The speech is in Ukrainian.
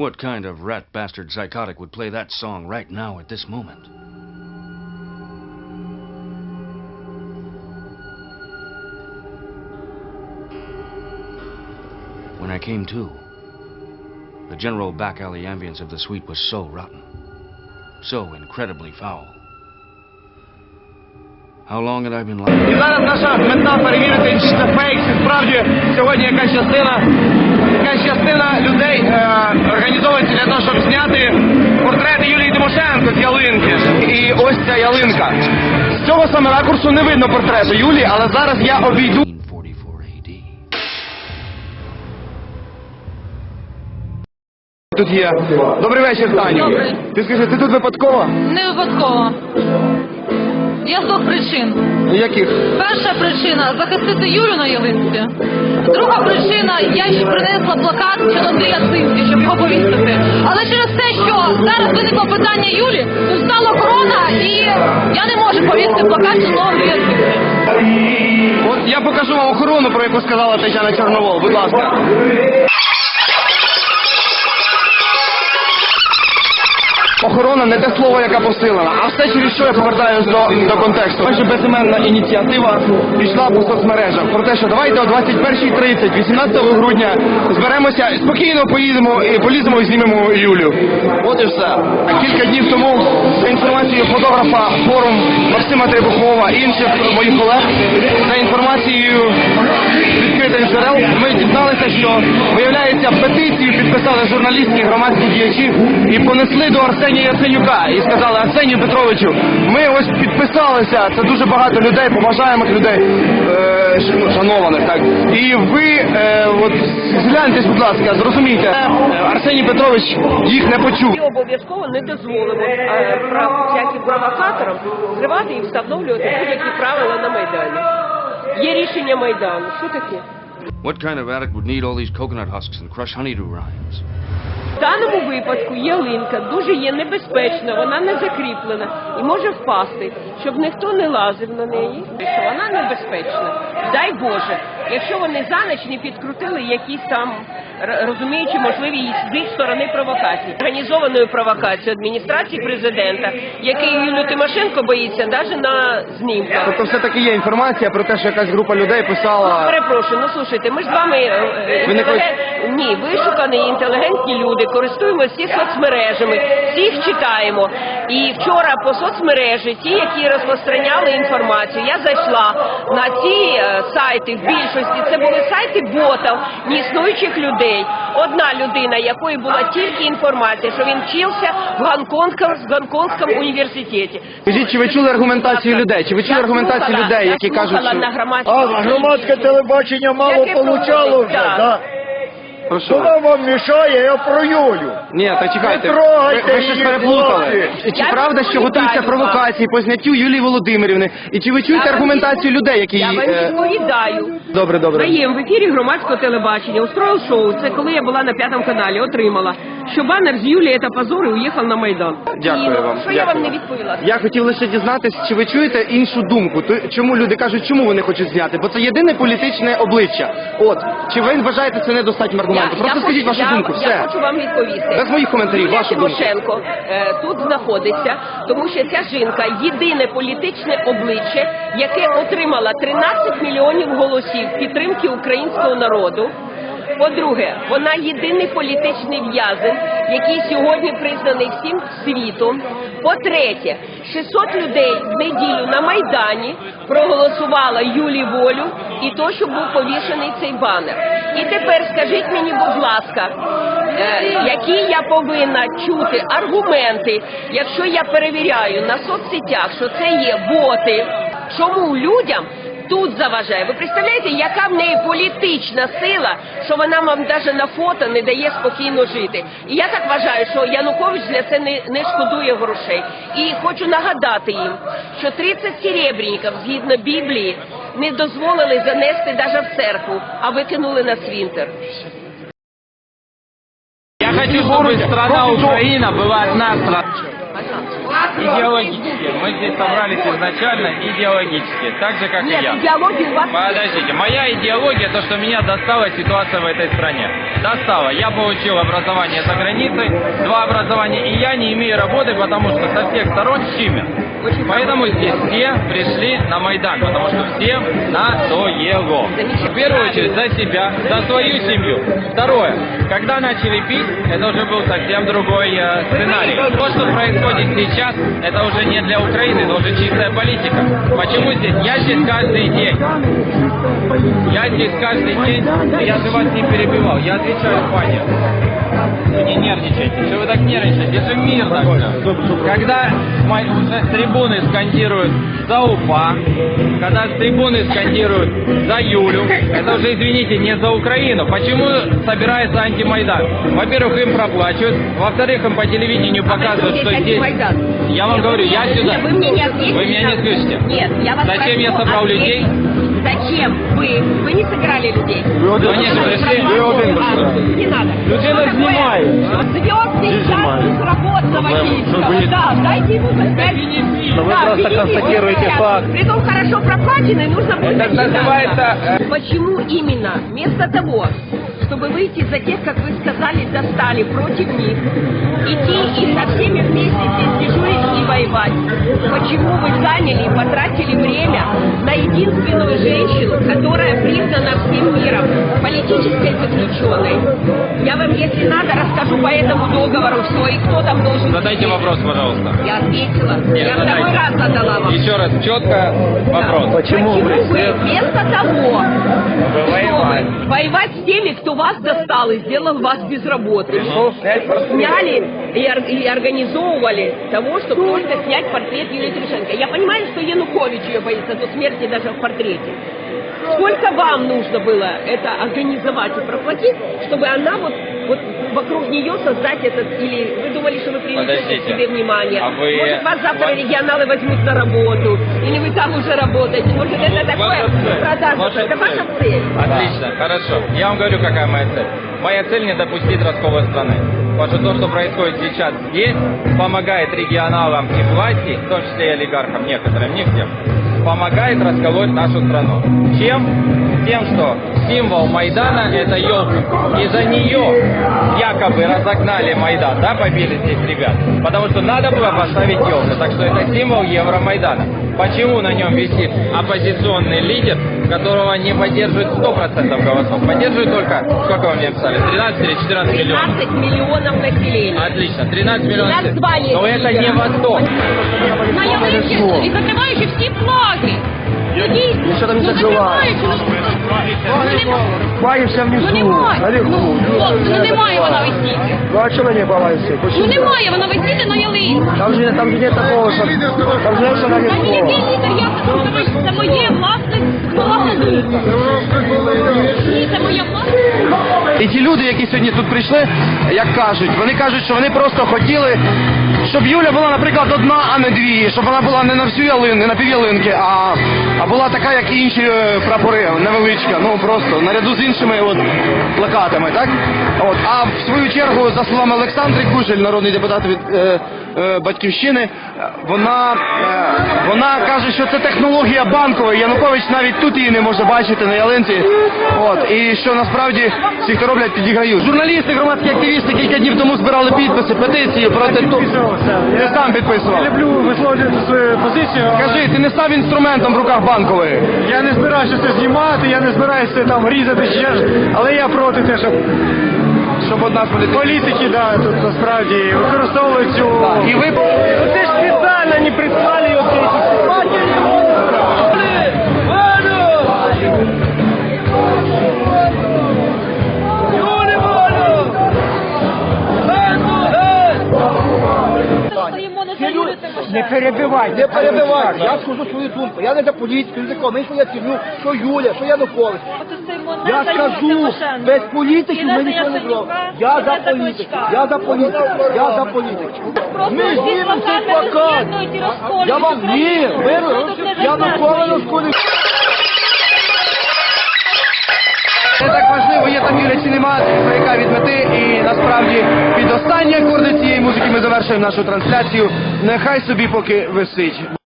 What kind of rat bastard psychotic would play that song right now at this moment? When I came to, the general back alley ambience of the suite was so rotten, so incredibly foul. How long had I been lying? Якась частина, людей е, організовується для того, щоб зняти портрети Юлії Тимошенко з ялинки. І ось ця ялинка. З цього саме ракурсу не видно портрету Юлії, але зараз я обійду. 1944 Тут є. Добрий вечір, Таню. Добрий. Ти скажи, ти тут випадково? Не випадково. Є з двох причин. Яких? Перша причина захистити Юлю на ялинці. Друга причина я ще принесла плакат щодо Андрія Синський, щоб його повісити. Але через те, що зараз виникло питання Юлі, устала корона, і я не можу повісити плакат щодо Андрія Синський. От я покажу вам охорону, про яку сказала Тетяна Чорновол. Будь ласка. Охорона не те слово, яка посилена, а все через що я повертаюсь до, до контексту. Майже безіменна ініціатива пішла по соцмережах про те, що давайте о 21.30, 18 грудня зберемося, спокійно поїдемо і поліземо і знімемо Юлю. От і все. Кілька днів тому за інформацією фотографа форум Максима Требухова інших моїх колег, за інформацією відкритих джерел, ми дізналися, що виявляється петицію підписали журналістські громадські діячі і понесли до Арсенія Яценюка і сказали Арсенію Петровичу, ми ось підписалися. Це дуже багато людей, поважаємих людей, е, шанованих, так. І ви е, от згляньтесь, будь ласка, зрозумійте, е, Арсеній Петрович їх не почув. Обов'язково не дозволимо е, всяким провокаторам зривати і встановлювати будь-які правила на Майдані. Є рішення Майдану. Що таке? What kind of addict would need all these coconut husks and crush honeydew rinds? В даному випадку ялинка дуже є небезпечна, вона не закріплена і може впасти, щоб ніхто не лазив на неї. Що вона небезпечна. Дай Боже, якщо вони за ніч не підкрутили якісь там, розуміючи можливі з їх сторони провокації, організованою провокацією адміністрації президента, який Юлію Тимошенко боїться навіть на знімках. Тобто все-таки є інформація про те, що якась група людей писала. Перепрошую, ну слушайте, ми ж з вами е, Ви не ні, вишукані інтелігентні люди, користуємося всі соцмережами, всіх читаємо. І вчора по соцмережі, ті, які розпространяли інформацію, я зайшла на ці е, сайти в більшості. Це були сайти ботів, неіснуючих людей. Одна людина, якої була тільки інформація, що він вчився в Гонконгському, в Гонконгському університеті. Скажіть, чи ви чули аргументацію людей? Чи ви чули Я аргументацію слухала, людей, я які кажуть, що на громадському А громадське телебачення мало Яке получало вже, так. да? Про що? Вона вам мішає, я про Юлю. Ні, та чекайте, Не ви, трогайте ви щось її, переплутали. хлопці. Чи Я правда, що відповідаю готуються вам. провокації по зняттю Юлії Володимирівни? І чи ви чуєте Я аргументацію людей, які Я вам е, відповідаю. добре, добре. Наєм в ефірі громадського телебачення устроїв шоу. Це коли я була на п'ятому каналі, отримала, що банер з Юлії це позор і уїхав на Майдан. Дякую вам. Що я дякую. вам не відповіла? Я хотів лише дізнатися, чи ви чуєте іншу думку? То чому люди кажуть, чому вони хочуть зняти? Бо це єдине політичне обличчя. От чи ви вважаєте це недостатнім аргументом? Просто я скажіть вашу я, думку. Я Все хочу вам відповісти. без моїх коментарів. Юлія Вашу. Тимошенко е, тут знаходиться, тому що ця жінка єдине політичне обличчя, яке отримала 13 мільйонів голосів підтримки українського народу. По-друге, вона єдиний політичний в'язень, який сьогодні признаний всім світом. По-третє, 600 людей в неділю на Майдані проголосувала Юлі Волю і то, що був повішений цей банер. І тепер скажіть мені, будь ласка, е, які я повинна чути аргументи, якщо я перевіряю на соцсетях, що це є боти, чому людям тут заважає? Ви представляєте, яка в неї політична сила, що вона вам навіть на фото не дає спокійно жити? І я так вважаю, що Янукович для це не, не шкодує грошей. І хочу нагадати їм, що 30 серебряників, згідно Біблії, не дозволили занести навіть в церкву, а викинули на цвинтар. Я хочу, чтобы страна Украина была одна страна. Идеологически. Мы здесь собрались изначально идеологически, так же, как и Нет, я. идеология у вас Подождите, моя идеология, то, что меня достала ситуация в этой стране. Достала. Я получил образование за границей, два образования, и я не имею работы, потому что со всех сторон щемят. Поэтому здесь все пришли на Майдан, потому что всем надоело. В первую очередь за себя, за свою семью. Второе. Когда начали пить, это уже был совсем другой э, сценарий. То, что происходит сейчас, это уже не для Украины, это уже чистая политика. Почему здесь? Я здесь каждый день. Я здесь каждый день, я же вас не перебивал, я отвечаю Ваня. Вы не нервничайте, что вы так нервничаете? Это же мирно все. Когда уже с трибуны скандируют за УПА, когда с трибуны скандируют за Юлю, это уже, извините, не за Украину. Почему собирается антимайдан? Во-первых, им проплачивают, во-вторых, им по телевидению показывают, что здесь? Я вам говорю, я сюда... Вы мне не ответили. Вы меня не на- слышите? Нет, я вас Зачем я прошу собрал ответить. людей? Зачем вы? Вы не сыграли людей. Ну, они же пришли. Ви один А, прийшли. Не надо. Людина Что такое знімає. Звездный час безработного киевского. Да, дайте ему пять. Но вы просто констатируете факт. Притом хорошо проплаченный, нужно будет Это отчитаться. называется, э, Почему именно вместо того, чтобы выйти за тех, как вы сказали, достали против них, идти и со всеми вместе здесь дежурить и воевать, почему вы заняли и потратили время на единственную женщину, которая признана всем миром политической заключенной? Я вам, если надо, расскажу по этому договору все, и кто там должен... Задайте сидеть. вопрос, пожалуйста. Я ответила. Нет, Я второй задайте. раз задала вам. Еще раз, четко вопрос. Почему Почему вы вы вместо того, чтобы воевать с теми, кто вас достал и сделал вас без работы, сняли и, и организовывали того, чтобы просто снять портрет Юлии Тимошенко. Я понимаю, что Янукович ее боится до смерти даже в портрете. Сколько вам нужно было это организовать и проплатить, чтобы она вот вокруг нее создать этот, или вы думали, что вы привлечете к себе внимание? А вы- Может, вас завтра Ва- регионалы возьмут на работу, или вы там уже работаете, может, это такое цель. продажа. Ваша Это ваша цель. цель. Отлично, хорошо. Я вам говорю, какая моя цель. Моя цель не допустить раскола страны. Потому что то, что происходит сейчас здесь, помогает регионалам и власти, в том числе и олигархам, некоторым, не всем, помогает расколоть нашу страну. Чем? Тем, что символ Майдана это елка. И за нее якобы разогнали Майдан, да, побили здесь ребят. Потому что надо было поставить елку. Так что это символ Евромайдана. Почему на нем висит оппозиционный лидер, которого не поддерживает 100% голосов? Поддерживает только, сколько вы мне написали, 13 или 14 миллионов? 13 миллионов населения. Отлично, 13 миллионов. У нас два есть Но это лидера. не Восток. На ялинці і закриваючи всі флаги. Ну дійсно, Ну, що там не ну закриваючи, ну, ну, немає. наверху. Ну, ну немає вона висіти. Ну а чому не балуется? Ну немає вона висіти на ялинці. Там же, там же нет такого, що... Там же нет, что Та ні, наверху. який лідер, я це моє власне. Ні, це моя власна І ті люди, які сьогодні тут прийшли, як кажуть, вони кажуть, що вони просто хотіли, щоб Юля була, наприклад, одна, а не дві, щоб вона була не на всю ялин, не на півялинки, а, а була така, як інші е, прапори, невеличка, ну просто наряду з іншими от, плакатами, так? От, а в свою чергу, за словами Олександри Кужель, народний депутат від е, батьківщини, е, вона, е, вона каже, що це технологія банкової. Янукович навіть тут її не може бачити на ялинці. От, і що насправді всі, хто роблять, підіграють. Журналісти, громадські активісти кілька днів тому збирали підписи, петиції проти того. Ти сам підписував. Я люблю висловлювати свою позицію. але Кажи, ти не став інструментом в руках банкової. Я не збираюся це знімати, я не збираюся там різати ще але я проти те, щоб Щоб одна з політиків. політики да, тут насправді використовують цю. І ви Не перебивайте. Не перебивайте, я скажу свою думку. Я не за політику, не за кого. Мені я ціню, що Юля, що Янукович. Я скажу, без політики ми нічого не зробимо. Я за політику, я за політику, я за політику. Ми знімемо цей плакат. Я вам ні, Україну. ви, Ви я живете. ніколи не школі. це так важливо, є там і дивляться нема, яка від мети. І насправді останні акорди цієї музики ми завершуємо нашу трансляцію. Нехай собі поки висить.